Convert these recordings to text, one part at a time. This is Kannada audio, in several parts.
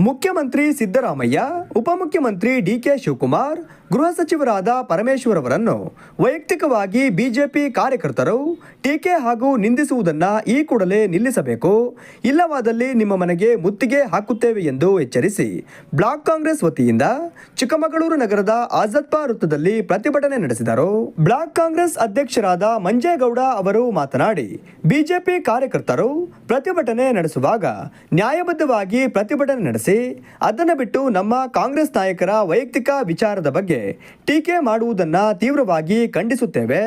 ಮುಖ್ಯಮಂತ್ರಿ ಸಿದ್ದರಾಮಯ್ಯ ಉಪಮುಖ್ಯಮಂತ್ರಿ ಡಿಕೆ ಶಿವಕುಮಾರ್ ಗೃಹ ಸಚಿವರಾದ ಪರಮೇಶ್ವರ್ ಅವರನ್ನು ವೈಯಕ್ತಿಕವಾಗಿ ಬಿಜೆಪಿ ಕಾರ್ಯಕರ್ತರು ಟೀಕೆ ಹಾಗೂ ನಿಂದಿಸುವುದನ್ನು ಈ ಕೂಡಲೇ ನಿಲ್ಲಿಸಬೇಕು. ಇಲ್ಲವಾದಲ್ಲಿ ನಿಮ್ಮ ಮನೆಗೆ ಮುತ್ತಿಗೆ ಹಾಕುತ್ತೇವೆ ಎಂದು ಎಚ್ಚರಿಸಿ ಬ್ಲಾಕ್ ಕಾಂಗ್ರೆಸ್ ವತಿಯಿಂದ ಚಿಕ್ಕಮಗಳೂರು ನಗರದ ಆಜಾದ್ಪಾ ವೃತ್ತದಲ್ಲಿ ಪ್ರತಿಭಟನೆ ನಡೆಸಿದರು. ಬ್ಲಾಕ್ ಕಾಂಗ್ರೆಸ್ ಅಧ್ಯಕ್ಷರಾದ ಮಂಜೇಗೌಡ ಅವರು ಮಾತನಾಡಿ, ಬಿಜೆಪಿ ಕಾರ್ಯಕರ್ತರು ಪ್ರತಿಭಟನೆ ನಡೆಸುವಾಗ ನ್ಯಾಯಬದ್ಧವಾಗಿ ಪ್ರತಿಭಟನೆ ನಡೆಸಿ, ಅದನ್ನು ಬಿಟ್ಟು ನಮ್ಮ ಕಾಂಗ್ರೆಸ್ ನಾಯಕರ ವೈಯಕ್ತಿಕ ವಿಚಾರದ ಬಗ್ಗೆ ಟೀಕೆ ಮಾಡುವುದನ್ನ ತೀವ್ರವಾಗಿ ಖಂಡಿಸುತ್ತೇವೆ.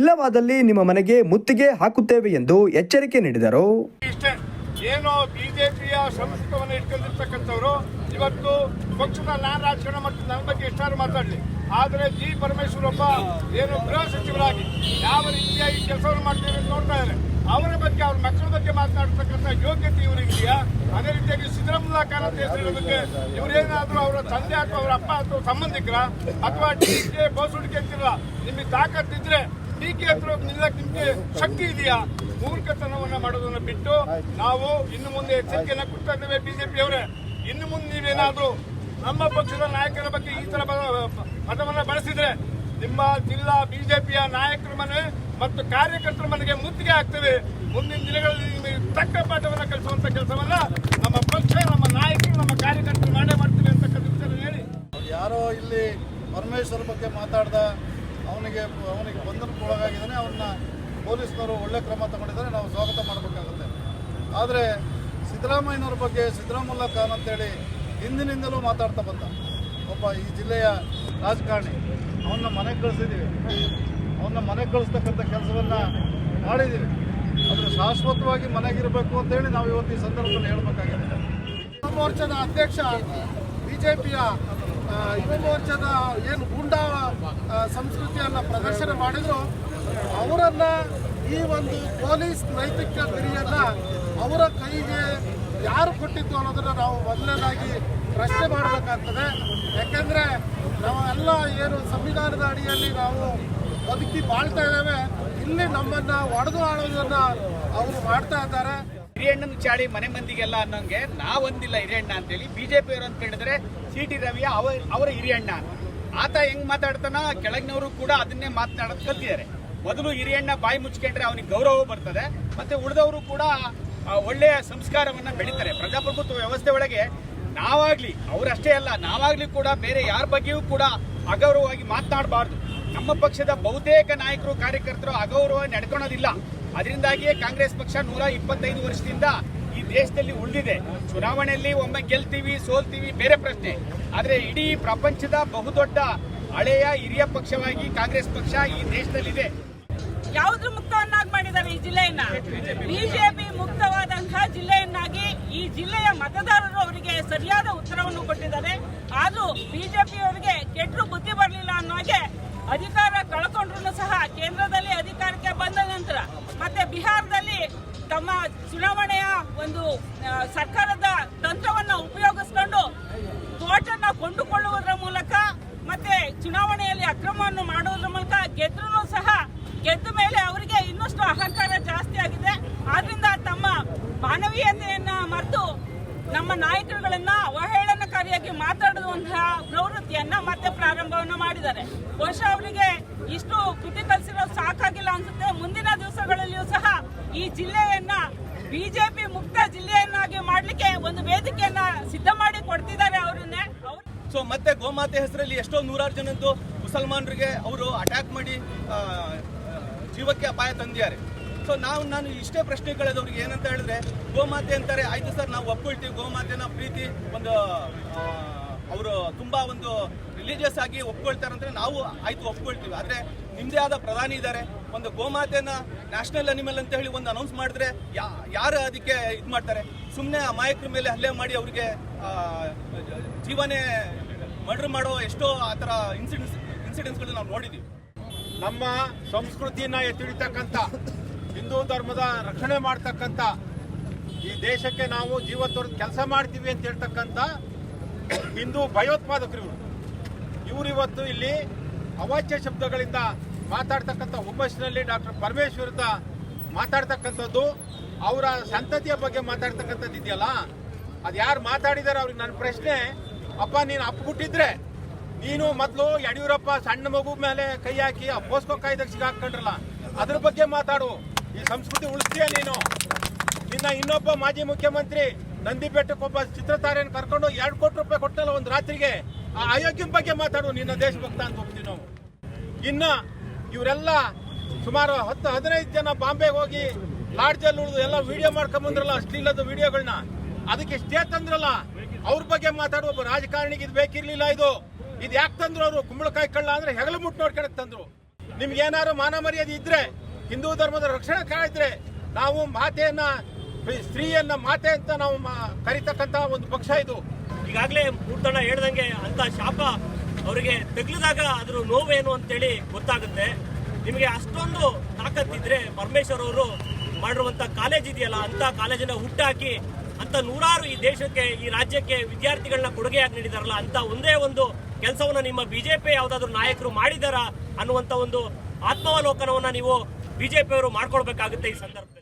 ಇಲ್ಲವಾದಲ್ಲಿ ನಿಮ್ಮ ಮನೆಗೆ ಮುತ್ತಿಗೆ ಹಾಕುತ್ತೇವೆ ಎಂದು ಎಚ್ಚರಿಕೆ ನೀಡಿದರು. ಏನು ಬಿಜೆಪಿಯ ಸಂಸ್ಕೃತವನ್ನು ಇಟ್ಕೊಂಡಿರ್ತಕ್ಕಂಥವ್ರು ಇವತ್ತು ಪಕ್ಷದ ನಾನ್ ರಾಜಕಾರಣ ಮತ್ತು ನನ್ನ ಬಗ್ಗೆ ಎಷ್ಟಾರು ಮಾತಾಡಲಿ. ಆದರೆ ಜಿ ಪರಮೇಶ್ವರಪ್ಪ ಏನು ಗೃಹ ಸಚಿವರಾಗಿ ಯಾವ ರೀತಿಯಾಗಿ ಕೆಲಸವನ್ನು ಮಾಡ್ತಾರೆ ಅಂತ ನೋಡ್ತಾ ಇದ್ದಾರೆ. ಅವರ ಬಗ್ಗೆ ಅವ್ರ ಮಕ್ಕಳ ಬಗ್ಗೆ ಮಾತನಾಡ್ತಕ್ಕಂಥ ಅದೇ ಹೇಳೋದಕ್ಕೆ ಅಂತ ಹೆಸರಿಡೋದಕ್ಕೆ ಇವರೇನಾದ್ರೂ ಅವರ ತಂದೆ ಅಥವಾ ಅವರ ಅಪ್ಪ ಅಥವಾ ಸಂಬಂಧಿಕರ ಅಥವಾ ಡಿ ಕೆ ಬೋಸುಡಿಕೆ ಅಂತಿಲ್ಲ ನಿಮಗೆ ತಾಕತ್ತಿದ್ರೆ ಕೆ ಹತ್ರ ನಿಲ್ಲಕ್ಕೆ ನಿಮಗೆ ಶಕ್ತಿ ಇದೆಯಾ? ಮೂರ್ಖತನವನ್ನ ಮಾಡೋದನ್ನ ಬಿಟ್ಟು ನಾವು ಇನ್ನು ಮುಂದೆ ಎಚ್ಚರಿಕೆಯನ್ನ ಕೊಡ್ತಾ ಇದ್ದೇವೆ ಬಿಜೆಪಿ ಅವರೇ. ಇನ್ನು ಮುಂದೆ ನೀವೇನಾದ್ರು ನಮ್ಮ ಪಕ್ಷದ ನಾಯಕರ ಬಗ್ಗೆ ಈ ತರ ಮತವನ್ನ ಬಳಸಿದ್ರೆ ನಿಮ್ಮ ಜಿಲ್ಲಾ ಬಿಜೆಪಿಯ ನಾಯಕರ ಮನೆ ಮತ್ತು ಕಾರ್ಯಕರ್ತರ ಮನೆಗೆ ಮುತ್ತಿಗೆ ಆಗ್ತವೆ ಮುಂದಿನ ದಿನಗಳಲ್ಲಿ ನಿಮಗೆ ತಕ್ಕ ಪಾಠವನ್ನ ಕಲಿಸುವಂತ ಕೆಲಸವನ್ನ ನಮ್ಮ ಪಕ್ಷ, ನಮ್ಮ ನಾಯಕರು, ನಮ್ಮ ಕಾರ್ಯಕರ್ತರು ಮಾಡೇ ಮಾಡ್ತೀವಿ ಅಂತಕ್ಕಂಥ ವಿಚಾರ ಹೇಳಿ. ಯಾರೋ ಇಲ್ಲಿ ಪರಮೇಶ್ವರ್ ಬಗ್ಗೆ ಮಾತಾಡ್ದ, ಅವನಿಗೆ ಅವನಿಗೆ ಬಂಧನಕ್ಕೊಳಗಾಗಿದ್ದಾನೆ ಅವನ್ನ ಪೊಲೀಸ್ನವರು ಒಳ್ಳೆ ಕ್ರಮ ತಗೊಂಡಿದ್ದಾರೆ, ನಾವು ಸ್ವಾಗತ ಮಾಡಬೇಕಾಗುತ್ತೆ. ಆದರೆ ಸಿದ್ದರಾಮಯ್ಯನವ್ರ ಬಗ್ಗೆ ಸಿದ್ದರಾಮುಲ್ಲಾ ಖಾನ್ ಅಂತೇಳಿ ಹಿಂದಿನಿಂದಲೂ ಮಾತಾಡ್ತಾ ಬಂದ. ಒಬ್ಬ ಈ ಜಿಲ್ಲೆಯ ರಾಜಕಾರಣಿ. ಅವನ್ನ ಮನೆಗೆ ಕಳಿಸಿದ್ದೀವಿ ಅವನ್ನ ಮನೆಗೆ ಕಳಿಸ್ತಕ್ಕಂಥ ಕೆಲಸವನ್ನು ಮಾಡಿದ್ದೀವಿ ಆದರೆ ಶಾಶ್ವತವಾಗಿ ಮನೆಗಿರಬೇಕು ಅಂತೇಳಿ ನಾವು ಇವತ್ತು ಈ ಸಂದರ್ಭದಲ್ಲಿ ಹೇಳಬೇಕಾಗಿದೆ. ಯುವ ಮೋರ್ಚಾದ ಅಧ್ಯಕ್ಷ, ಬಿಜೆಪಿಯ ಯುವ ಮೋರ್ಚಾದ ಏನು ಗುಂಡ ಸಂಸ್ಕೃತಿಯನ್ನು ಪ್ರದರ್ಶನ ಮಾಡಿದ್ರು, ಅವರನ್ನ ಈ ಒಂದು ಪೊಲೀಸ್ ನೈತಿಕ ಗುರಿಯನ್ನ ಅವರ ಕೈಗೆ ಯಾರು ಕೊಟ್ಟಿದ್ದು ಅನ್ನೋದನ್ನ ನಾವು ಮೊದಲನೇದಾಗಿ ಪ್ರಶ್ನೆ ಮಾಡಬೇಕಾಗ್ತದೆ. ನಾವು ನಾವೆಲ್ಲ ಏನು ಸಂವಿಧಾನದ ಅಡಿಯಲ್ಲಿ ನಾವು ಬದುಕಿ ಬಾಳ್ತಾ ಇದ್ದೇವೆ. ಇಲ್ಲಿ ನಮ್ಮನ್ನ ಒಡೆದು ಆಳೋದನ್ನ ಅವರು ಮಾಡ್ತಾ ಇದ್ದಾರೆ. ಹಿರಿಯಣ್ಣನ ಚಾಳಿ ಮನೆ ಮಂದಿಗೆಲ್ಲ ಅನ್ನೋಂಗೆ, ನಾವೊಂದಿಲ್ಲ ಹಿರಿಯಣ್ಣ ಅಂತೇಳಿ ಬಿಜೆಪಿ ಅವರು ಹೇಳಿದ್ರೆ ಸಿ ಟಿ ರವಿಯ ಅವ, ಅವರ ಹಿರಿಯಣ್ಣ ಆತ ಹೆಂಗ್ ಮಾತಾಡ್ತಾನ ಕೆಳಗಿನವರು ಕೂಡ ಅದನ್ನೇ ಮಾತನಾಡೋದ್ ಕಲ್ತಿದ್ದಾರೆ. ಮೊದಲು ಹಿರಿಯಣ್ಣ ಬಾಯಿ ಮುಚ್ಕೊಂಡ್ರೆ ಅವನಿಗೆ ಗೌರವ ಬರ್ತದೆ, ಮತ್ತೆ ಉಳಿದವರು ಕೂಡ ಒಳ್ಳೆಯ ಸಂಸ್ಕಾರವನ್ನ ಬೆಳೀತಾರೆ. ಪ್ರಜಾಪ್ರಭುತ್ವ ವ್ಯವಸ್ಥೆ ಒಳಗೆ ನಾವಾಗ್ಲಿ, ಅವರಷ್ಟೇ ಅಲ್ಲ, ನಾವಾಗ್ಲಿ ಕೂಡ ಬೇರೆ ಯಾರ ಬಗ್ಗೆಯೂ ಕೂಡ ಅಗೌರವವಾಗಿ ಮಾತನಾಡಬಾರ್ದು. ನಮ್ಮ ಪಕ್ಷದ ಬಹುತೇಕ ನಾಯಕರು, ಕಾರ್ಯಕರ್ತರು ಅಗೌರವ ನಡ್ಕೊಳೋದಿಲ್ಲ ಅದರಿಂದಾಗಿಯೇ ಕಾಂಗ್ರೆಸ್ ಪಕ್ಷ ನೂರ ಇಪ್ಪತ್ತೈದು ವರ್ಷದಿಂದ ಈ ದೇಶದಲ್ಲಿ ಉಳಿದಿದೆ. ಚುನಾವಣೆಯಲ್ಲಿ ಒಮ್ಮೆ ಗೆಲ್ತೀವಿ, ಸೋಲ್ತೀವಿ, ಬೇರೆ ಪ್ರಶ್ನೆ. ಆದರೆ ಇಡೀ ಪ್ರಪಂಚದ ಬಹುದೊಡ್ಡ ಹಳೆಯ ಹಿರಿಯ ಪಕ್ಷವಾಗಿ ಕಾಂಗ್ರೆಸ್ ಪಕ್ಷ ಈ ದೇಶದಲ್ಲಿದೆ. ಯಾವುದ್ರ ಮುಕ್ತವನ್ನಾಗಿ ಮಾಡಿದ್ದಾರೆ ಈ ಜಿಲ್ಲೆಯನ್ನ? ಬಿಜೆಪಿ ಮುಕ್ತವಾದಂತಹ ಜಿಲ್ಲೆಯನ್ನಾಗಿ ಈ ಜಿಲ್ಲೆಯ ಮತದಾರರು ಅವರಿಗೆ ಸರಿಯಾದ ಉತ್ತರವನ್ನು ಕೊಟ್ಟಿದ್ದಾರೆ. ಆದ್ರೂ ಬಿಜೆಪಿ ಅವರಿಗೆ ಕೆಟ್ಟರು ಬುದ್ಧಿ ಬರಲಿಲ್ಲ ಅನ್ನೋ ಹಾಗೆ ಅಧಿಕಾರ ಕಳ್ಕೊಂಡ್ರು ಸಹ ಕೇಂದ್ರದಲ್ಲಿ ಅಧಿಕಾರಕ್ಕೆ ಬಂದ ನಂತರ ಮತ್ತೆ ಬಿಹಾರದಲ್ಲಿ ತಮ್ಮ ಚುನಾವಣೆಯ ಒಂದು ಸರ್ಕಾರದ ತಂತ್ರವನ್ನು ಉಪಯೋಗಿಸಿಕೊಂಡು ಕೋಟನ್ನು ಕೊಂಡುಕೊಳ್ಳುವುದರ ಮೂಲಕ ಮತ್ತೆ ಚುನಾವಣೆಯಲ್ಲಿ ಅಕ್ರಮವನ್ನು ಮಾಡುವುದರ ಮೂಲಕ ಗೆದ್ರೂ ಸಹ ಗೆದ್ದ ಮೇಲೆ ಅವರಿಗೆ ಇನ್ನಷ್ಟು ಅಹಂಕಾರ ಜಾಸ್ತಿ ಆಗಿದೆ. ಆದ್ರಿಂದ ತಮ್ಮ ಮಾನವೀಯತೆಯನ್ನ ಮರೆತು ನಮ್ಮ ನಾಯಕರುಗಳನ್ನ ಅವಹೇಳನಕಾರಿಯಾಗಿ ಮಾತಾಡುವಂತಹ ಪ್ರವೃತ್ತಿಯನ್ನ ಮತ್ತೆ ಪ್ರಾರಂಭವನ್ನು ಮಾಡಿದ್ದಾರೆ. ಬಹುಶಃ ಅವರಿಗೆ ಇಷ್ಟು ಕೃತಿ ಕಲಿಸಿರೋ ಸಾಕಾಗಿಲ್ಲ ಅನ್ಸುತ್ತೆ. ಮುಂದಿನ ದಿವಸಗಳಲ್ಲಿಯೂ ಸಹ ಈ ಜಿಲ್ಲೆಯನ್ನ ಬಿಜೆಪಿ ಮುಕ್ತ ಜಿಲ್ಲೆಯನ್ನಾಗಿ ಮಾಡಲಿಕ್ಕೆ ಒಂದು ವೇದಿಕೆಯನ್ನ ಸಿದ್ಧ ಮಾಡಿ ಕೊಡ್ತಿದ್ದಾರೆ ಅವರನ್ನೇ. ಅವ್ರು ಸೊ ಮತ್ತೆ ಗೋಮಾತೆ ಹೆಸರಲ್ಲಿ ಎಷ್ಟೋ ನೂರಾರು ಜನದ್ದು ಮುಸಲ್ಮಾನರಿಗೆ ಅವರು ಅಟ್ಯಾಕ್ ಮಾಡಿ ಜೀವಕ್ಕೆ ಅಪಾಯ ತಂದಿದ್ದಾರೆ. ಸೊ ನಾವು, ನಾನು ಇಷ್ಟೇ ಪ್ರಶ್ನೆ ಕೇಳೋದವ್ರಿಗೆ ಏನಂತ ಹೇಳಿದ್ರೆ, ಗೋಮಾತೆ ಅಂತಾರೆ, ಆಯ್ತು ಸರ್, ನಾವು ಒಪ್ಕೊಳ್ತೀವಿ, ಗೋಮಾತೆನ ಪ್ರೀತಿ, ಒಂದು ತುಂಬಾ ಒಂದು ರಿಲಿಜಿಯಸ್ ಆಗಿ ಒಪ್ಕೊಳ್ತಾರಂದ್ರೆ ನಾವು ಆಯ್ತು ಒಪ್ಕೊಳ್ತೀವಿ. ಆದ್ರೆ ನಿಮ್ದೇ ಆದ ಪ್ರಧಾನಿ ಇದ್ದಾರೆ, ಒಂದು ಗೋಮಾತೆನ ನ್ಯಾಷನಲ್ ಅನಿಮಲ್ ಅಂತ ಹೇಳಿ ಒಂದು ಅನೌನ್ಸ್ ಮಾಡಿದ್ರೆ ಯಾರು ಅದಕ್ಕೆ ಇದು ಮಾಡ್ತಾರೆ? ಸುಮ್ಮನೆ ಅಮಾಯಕರ ಮೇಲೆ ಹಲ್ಲೆ ಮಾಡಿ ಅವರಿಗೆ ಜೀವನೇ ಮರ್ಡರ್ ಮಾಡೋ ಎಷ್ಟೋ ಆ ಥರ ಇನ್ಸಿಡೆಂಟ್ಸ್ ಇನ್ಸಿಡೆನ್ಸ್ಗಳನ್ನ ನಾವು ನೋಡಿದ್ದೀವಿ ನಮ್ಮ ಸಂಸ್ಕೃತಿಯನ್ನ ಎತ್ತಿಡಿತಕ್ಕಂಥ ಹಿಂದೂ ಧರ್ಮದ ರಕ್ಷಣೆ ಮಾಡ್ತಕ್ಕಂಥ, ಈ ದೇಶಕ್ಕೆ ನಾವು ಜೀವ ತೋರಿದ ಕೆಲಸ ಮಾಡ್ತೀವಿ ಅಂತ ಹೇಳ್ತಕ್ಕಂಥ ಹಿಂದೂ ಭಯೋತ್ಪಾದಕರು. ಇವರು ಇವತ್ತು ಇಲ್ಲಿ ಅವಾಚ್ಯ ಶಬ್ದಗಳಿಂದ ಮಾತಾಡ್ತಕ್ಕಂಥ ಹುಮ್ಮಸ್ಸಿನಲ್ಲಿ ಡಾಕ್ಟರ್ ಪರಮೇಶ್ವರ್ ವಿರುದ್ಧ ಮಾತಾಡ್ತಕ್ಕಂಥದ್ದು, ಅವರ ಸಂತತಿಯ ಬಗ್ಗೆ ಮಾತಾಡ್ತಕ್ಕಂಥದ್ದು ಇದೆಯಲ್ಲ? ಅದು ಯಾರು ಮಾತಾಡಿದಾರೆ ಅವ್ರಿಗೆ ನನ್ನ ಪ್ರಶ್ನೆ, ಅಪ್ಪ ನೀನು ಅಪ್ಪುಬಿಟ್ಟಿದ್ರೆ ನೀನು ಮೊದಲು ಯಡಿಯೂರಪ್ಪ ಸಣ್ಣ ಮಗು ಮೇಲೆ ಕೈ ಹಾಕಿ ಆ ಪೋಸ್ಕೋ ಕಾಯ್ದಕ್ಕೆ ಸಿಗಾಕೊಂಡ್ರಲ್ಲ ಅದ್ರ ಬಗ್ಗೆ ಮಾತಾಡು. ಈ ಸಂಸ್ಕೃತಿ ಉಳಿಸ್ತೀಯ ನೀನು? ನಿನ್ನ ಇನ್ನೊಬ್ಬ ಮಾಜಿ ಮುಖ್ಯಮಂತ್ರಿ ನಂದಿ ಬೆಟ್ಟಕ್ಕೊಬ್ಬ ಚಿತ್ರತಾರೆಯನ್ನು ಕರ್ಕೊಂಡು ಎರಡು ಕೋಟಿ ರೂಪಾಯಿ ಕೊಟ್ಟಲ್ಲ ಒಂದು ರಾತ್ರಿಗೆ. ಆ ಅಯೋಗ್ಯನ ಬಗ್ಗೆ ಮಾತಾಡು, ನಿನ್ನ ದೇಶಭಕ್ತ ಅಂತ ಹೋಗ್ತೀವಿ ನಾವು. ಇನ್ನ ಇವರೆಲ್ಲ ಸುಮಾರು ಹತ್ತು, ಹದಿನೈದು ಜನ ಬಾಂಬೆಗೆ ಹೋಗಿ ಲಾಡ್ಜಲ್ಲಿ ಉಳಿದು ಎಲ್ಲ ವಿಡಿಯೋ ಮಾಡ್ಕೊಂಬಂದ್ರಲ್ಲ ಅಷ್ಟಿಲ್ಲದ ವಿಡಿಯೋಗಳನ್ನ ಅದಕ್ಕೆ ಸ್ಟೇ ತಂದ್ರಲ್ಲ? ಅವ್ರ ಬಗ್ಗೆ ಮಾತಾಡುವ ಒಬ್ಬ ರಾಜಕಾರಣಿಗೆ ಇದು ಬೇಕಿರ್ಲಿಲ್ಲ ಇದು. ಇದು ಯಾಕೆ ತಂದ್ರು ಅವರು? ಕುಂಬಳಕಾಯಿ ಕಳ್ಳ ಅಂದ್ರೆ ಹೆಗಲು ಮುಟ್ಟು ನೋಡ್ಕೊಳಕ್ ತಂದ್ರು. ನಿಮ್ಗೆ ಏನಾದ್ರು ಮಾನ ಮರ್ಯಾದೆ ಇದ್ರೆ, ಹಿಂದೂ ಧರ್ಮದ ರಕ್ಷಣೆ ಕಾಯ್ದ್ರೆ, ನಾವು ಮಾತೆಯನ್ನ ಸ್ತ್ರೀಯನ್ನ ಮಾತೆ ಅಂತ ನಾವು ಕರಿತಕ್ಕಂತಹ ಕರಿತಕ್ಕಂತ ಒಂದು ಪಕ್ಷ ಇದು. ಈಗಾಗಲೇ ಮೂರ್ತಣ್ಣ ಹೇಳ್ದಂಗೆ ಅಂತ ಶಾಪ ಅವರಿಗೆ ತಗ್ಲಿದಾಗ ಅದ್ರ ನೋವೇನು ಅಂತೇಳಿ ಗೊತ್ತಾಗುತ್ತೆ. ನಿಮಗೆ ಅಷ್ಟೊಂದು ತಾಕತ್ತಿದ್ರೆ ಪರಮೇಶ್ವರ್ ಅವರು ಮಾಡಿರುವಂತ ಕಾಲೇಜ್ ಇದೆಯಲ್ಲ ಅಂತ ಕಾಲೇಜನ್ನ ಹುಟ್ಟಾಕಿ ಅಂತ ನೂರಾರು ಈ ದೇಶಕ್ಕೆ, ಈ ರಾಜ್ಯಕ್ಕೆ ವಿದ್ಯಾರ್ಥಿಗಳನ್ನ ಕೊಡುಗೆಯಾಗಿ ನೀಡಿದಾರಲ್ಲ ಅಂತ ಒಂದೇ ಒಂದು ಕೆಲಸವನ್ನ ನಿಮ್ಮ ಬಿಜೆಪಿ ಯಾವ್ದಾದ್ರು ನಾಯಕರು ಮಾಡಿದಾರ ಅನ್ನುವಂತ ಒಂದು ಆತ್ಮಾವಲೋಕನವನ್ನ ನೀವು ಬಿಜೆಪಿಯವರು ಮಾಡ್ಕೊಳ್ಬೇಕಾಗುತ್ತೆ ಈ ಸಂದರ್ಭದಲ್ಲಿ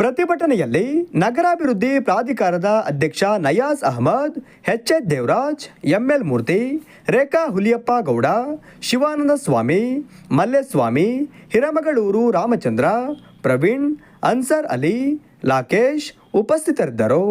ಪ್ರತಿಭಟನೆಯಲ್ಲಿ ನಗರಾಭಿವೃದ್ಧಿ ಪ್ರಾಧಿಕಾರದ ಅಧ್ಯಕ್ಷ Nayaz Ahmed, H H Devaraj ML Murthy, Rekha Huliyappa Gowda, Shivananda Swamy, Malleswamy, Hiramagaluru Ramachandra, Praveen, Ansar Ali Lokesh ಉಪಸ್ಥಿತರಿದ್ದರು.